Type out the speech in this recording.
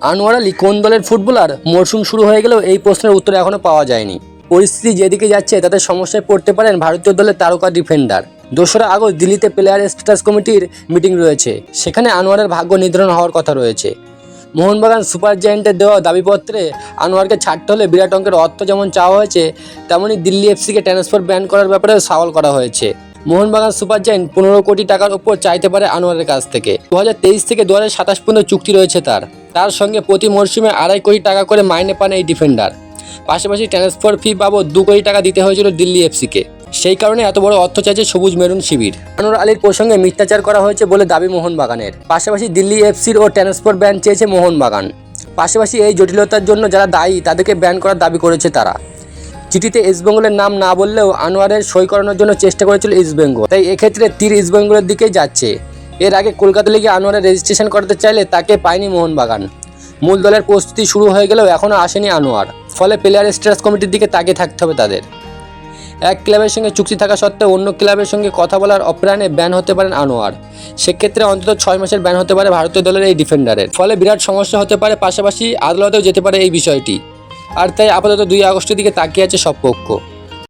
আনোয়ার আলী কোন দলের ফুটবলার? মরশুম শুরু হয়ে গেলেও এই প্রশ্নের উত্তর এখনও পাওয়া যায়নি। পরিস্থিতি যেদিকে যাচ্ছে, তাতে সমস্যায় পড়তে পারেন ভারতীয় দলের তারকা ডিফেন্ডার। দোসরা আগস্ট দিল্লিতে প্লেয়ার স্ট্যাটাস কমিটির মিটিং রয়েছে। সেখানে আনোয়ারের ভাগ্য নির্ধারণ হওয়ার কথা রয়েছে। মোহনবাগান সুপার জায়েন্টের দেওয়া দাবিপত্রে আনোয়ারকে ছাড়তে হলে বিরাট অঙ্কের অর্থ যেমন চাওয়া হয়েছে তেমনই দিল্লি এফসিকে ট্রান্সফার ব্যান করার ব্যাপারে সওয়াল করা হয়েছে। মোহনবাগান সুপার জায়েন্ট পনেরো কোটি টাকার উপর চাইতে পারে আনোয়ারের কাছ থেকে। দু হাজার তেইশ থেকে দু হাজার সাতাশ পর্যন্ত চুক্তি রয়েছে তার। তার সঙ্গে প্রতি মরশুমে আড়াই কোটি টাকা করে মাইনে পান এই ডিফেন্ডার। পাশাপাশি ট্রান্সফার ফি বাবদ দু কোটি টাকা দিতে হয়েছিল দিল্লি এফসিকে। সেই কারণে এত বড় অর্থ চাইছে সবুজ মেরুন শিবির। আনোয়ার আলীর প্রসঙ্গে মিথ্যাচার করা হয়েছে বলে দাবি মোহনবাগানের। পাশাপাশি দিল্লি এফসির ও ট্রান্সফার ব্যান চেয়েছে মোহনবাগান। পাশাপাশি এই জটিলতার জন্য যারা দায়ী, তাদেরকে ব্যান করার দাবি করেছে তারা। চিঠিতে ইস্টবেঙ্গলের নাম না বললেও আনোয়ারের সই করানোর জন্য চেষ্টা করেছিল ইস্টবেঙ্গল তাই এক্ষেত্রে তীর ইস্টবেঙ্গলের দিকেই যাচ্ছে। এর আগে কলকাতা লিগে আনোয়ারের রেজিস্ট্রেশন করতে চাইলে তাকে পায়নি মোহনবাগান। মূল দলের প্রস্তুতি শুরু হয়ে গেলেও এখনও আসেনি আনোয়ার। ফলে প্লেয়ার স্ট্যাটাস কমিটির দিকে তাকিয়ে থাকতে হবে তাদের। এক ক্লাবের সঙ্গে চুক্তি থাকা সত্ত্বেও অন্য ক্লাবের সঙ্গে কথা বলার অপ্রাণে ব্যান হতে পারেন আনোয়ার। সেক্ষেত্রে অন্তত ছয় মাসের ব্যান হতে পারে ভারতীয় দলের এই ডিফেন্ডারের ফলে বিরাট সমস্যা হতে পারে পাশাপাশি আদালতেও যেতে পারে এই বিষয়টি। আর তাই আপাতত দুই আগস্টের দিকে তাকিয়ে আছে সব পক্ষ।